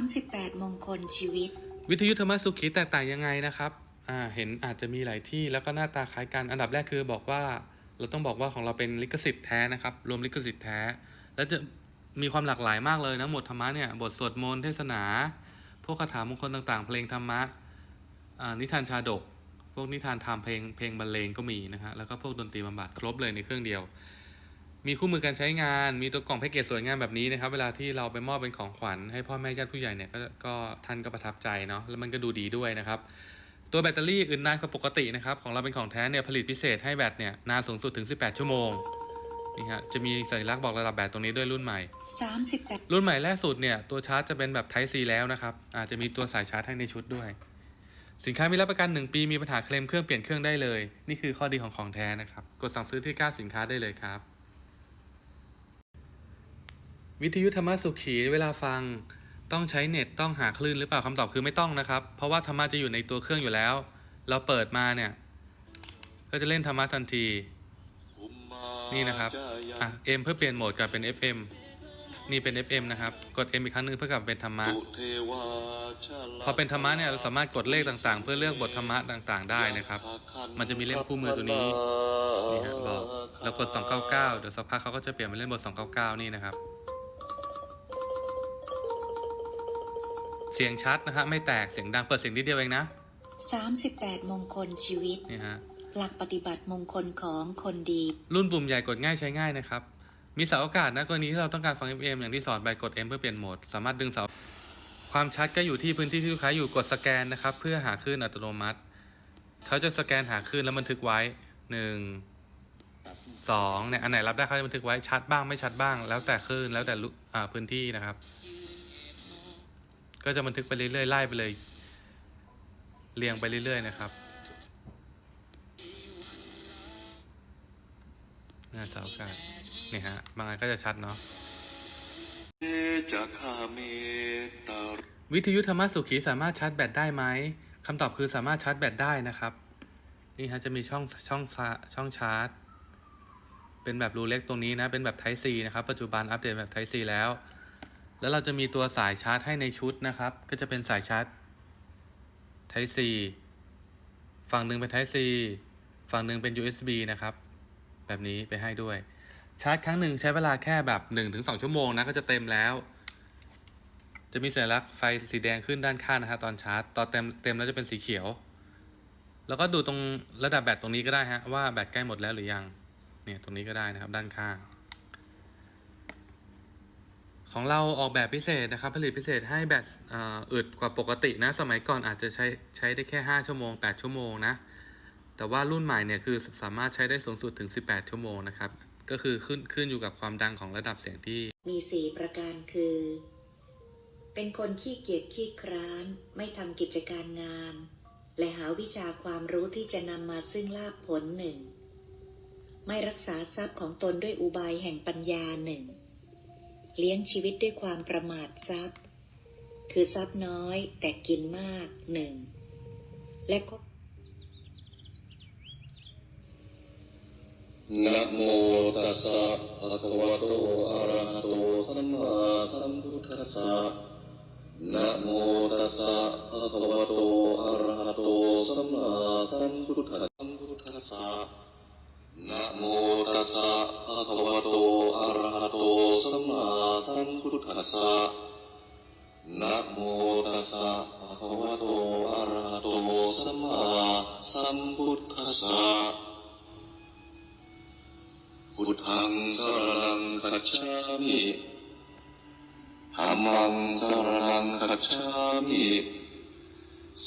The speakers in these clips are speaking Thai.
38 มงคลชีวิต วิทยุธรรมสุขีแตกต่างยังไงนะครับ อ่า เห็นอาจจะมีหลายที่แล้วก็หน้าตาคล้ายกัน อันดับแรกคือบอกว่า เราต้องบอกว่าของเราเป็นลิขสิทธิ์แท้นะครับ รวมลิขสิทธิ์แท้ แล้วจะมีความหลากหลายมากเลยนะ หมวดธรรมะเนี่ย บทสวดมนต์เทศนา พวกคาถามงคลต่างๆ เพลงธรรมะ อ่า นิทานชาดก พวกนิทานธรรมเพลง เพลงบรรเลงก็มีนะฮะ แล้วก็พวกดนตรีบำบัดครบเลยในเครื่องเดียว มีคู่มือการใช้งาน มีตัวกล่องแพ็กเกจสวยงามแบบนี้นะครับ เวลาที่เราไปมอบเป็นของขวัญให้พ่อแม่ญาติผู้ใหญ่เนี่ยก็ก็ท่านก็ประทับใจเนาะ แล้วมันก็ดูดีด้วยนะครับ ตัวแบตเตอรี่อื่นนานกว่าปกตินะครับ ของเราเป็นของแท้เนี่ยผลิตพิเศษให้แบตเนี่ยนานสูงสุดถึง 18 ชั่วโมง นี่ฮะ จะมีสัญลักษณ์บอกระดับแบตตรงนี้ด้วยรุ่นใหม่38รุ่นใหม่ล่าสุดเนี่ยตัวชาร์จจะเป็นแบบ Type C แล้วนะครับ อาจจะมีตัวสายชาร์จให้ในชุดด้วย สินค้ามีรับประกัน 1 ปี มีปัญหาเคลมเครื่องเปลี่ยนเครื่องได้เลย นี่คือข้อดีของของแท้นะครับ กดสั่งซื้อที่ก้าสินค้าได้เลยครับ วิทยุธรรมะสุขีเวลาฟัง ต้องใช้เน็ตต้องหาคลื่นหรือเปล่าคำตอบคือไม่ต้องนะครับ เพราะว่าธรรมะจะอยู่ในตัวเครื่องอยู่แล้ว เราเปิดมาเนี่ย ก็จะเล่นธรรมะทันที นี่นะครับอะ M เพื่อเปลี่ยนโหมดกลับเป็น FM นี่เป็น FM นะครับ กด M อีกครั้งหนึงเพื่อกลับเป็นธรรมะ พอเป็นธรรมะเนี่ยเราสามารถกดเลขต่างๆ เพื่อเลือกบทธรรมะต่างๆ ได้นะครับ มันจะมีเล่มคู่มือตัวนี้นี่ฮะบอกแล้วกด 299 เดี๋ยวสักพักเขาก็จะเปลี่ยนเป็นเล่นบท 299 นี่นะครับ เสียงชัดนะฮะไม่แตกเสียงดังเปิดเสียงนิดเดียวเองนะ38มงคลชีวิตนี่ฮะหลักปฏิบัติมงคลของคนดี รุ่นปุ่มใหญ่กดง่ายใช้ง่ายนะครับ มีเสาอากาศนะกรณีที่เราต้องการฟัง FM อย่างที่สอนไปกด M เพื่อเปลี่ยนโหมด สามารถดึงเสา ความชัดก็อยู่ที่พื้นที่ที่ลูกค้าอยู่กดสแกนนะครับ เพื่อหาคลื่นอัตโนมัติ เขาจะสแกนหาคลื่นแล้วบันทึกไว้หนึ่งสองเนี่ยอันไหนรับได้เขาจะบันทึกไว้ชัดบ้างไม่ชัดบ้าง แล้วแต่คลื่นแล้วแต่ลุอ่าพื้นที่นะครับ ก็จะบันทึกไปเรื่อยๆไล่ไปเลย เรียงไปเรื่อยๆนะครับหน้าเสาอากาศนี่ฮะบางอันก็จะชัดเนาะวิทยุธรรมสุขีสามารถชาร์จแบตได้ไหมคำตอบคือสามารถชาร์จแบตได้นะครับ นี่ฮะจะมีช่องช่องช่องชาร์จ เป็นแบบรูเล็กตรงนี้นะ เป็นแบบ Type C นะครับ ปัจจุบันอัปเดตแบบ Type C แล้ว แล้วเราจะมีตัวสายชาร์จให้ในชุดนะครับ ก็จะเป็นสายชาร์จ Type C ฝั่งหนึ่งเป็น Type C ฝั่งหนึ่งเป็น USB นะครับ แบบนี้ไปให้ด้วย ชาร์จครั้งหนึ่งใช้เวลาแค่แบบ 1-2 ชั่วโมงนะก็จะเต็มแล้ว จะมีสัญลักษณ์ไฟสีแดงขึ้นด้านข้างนะฮะตอนชาร์จ ตอนเต็มเต็มแล้วจะเป็นสีเขียว แล้วก็ดูตรงระดับแบตตรงนี้ก็ได้ฮะว่าแบตใกล้หมดแล้วหรือยัง เนี่ยตรงนี้ก็ได้นะครับด้านข้าง ของเราออกแบบพิเศษนะครับ ผลิตพิเศษให้แบตอึดกว่าปกตินะ สมัยก่อนอาจจะใช้ใช้ได้แค่ 5 ชั่วโมง 8 ชั่วโมงนะ แต่ว่ารุ่นใหม่เนี่ยคือสามารถใช้ได้สูงสุดถึง 18 ชั่วโมงนะครับ ก็คือขึ้นขึ้นอยู่กับความดังของระดับเสียงที่ มีสี่ประการคือ เป็นคนขี้เกียจขี้คร้าน ไม่ทำกิจการงาน และหาวิชาความรู้ที่จะนำมาซึ่งลาภผลหนึ่ง ไม่รักษาทรัพย์ของตนด้วยอุบายแห่งปัญญาหนึ่ง เลี้ยงชีวิตด้วยความประมาททรัพย์ คือทรัพย์น้อยแต่กินมากหนึ่งและก็นะโมตัสสะภะคะวะโตอะระหะโตสัมมาสัมพุทธัสสะนะโมตัสสะภะคะวะโตอะระหะโตสัมมาสัมพุทธัสสะสัมพุทธัสสะ นะโมตัสสะภะคะวะโต อะระหะโต สัมมาสัมพุทธัสสะนะโมตัสสะภะคะวะโต อะระหะโต สัมมาสัมพุทธัสสะพุทธังสรณังคัจฉามิธัมมังสรณังคัจฉามิ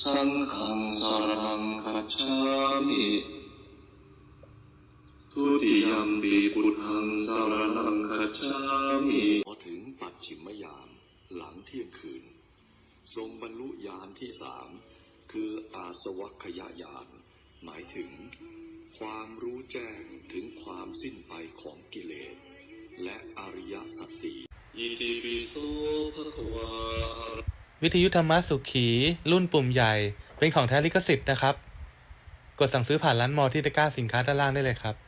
สังฆังสรณังคัจฉามิ ทุติยัมปีพุทธังสรณังคัจฉามิพอถึงปัจฉิมยามหลังเที่ยงคืน ทรงบรรลุยานที่สามคืออาสวัคยายาน หมายถึง ความรู้แจ้งถึงความสิ้นไปของกิเลส และอริยสัจสี่อิติปิโสภะคะวาอะระวิทยุธรรมะสุขี รุ่นปุ่มใหญ่เป็นของแท้ลิขสิทธิ์นะครับ กดสั่งซื้อผ่านร้านมอที่ตะกร้าสินค้าด้านล่างได้เลยครับ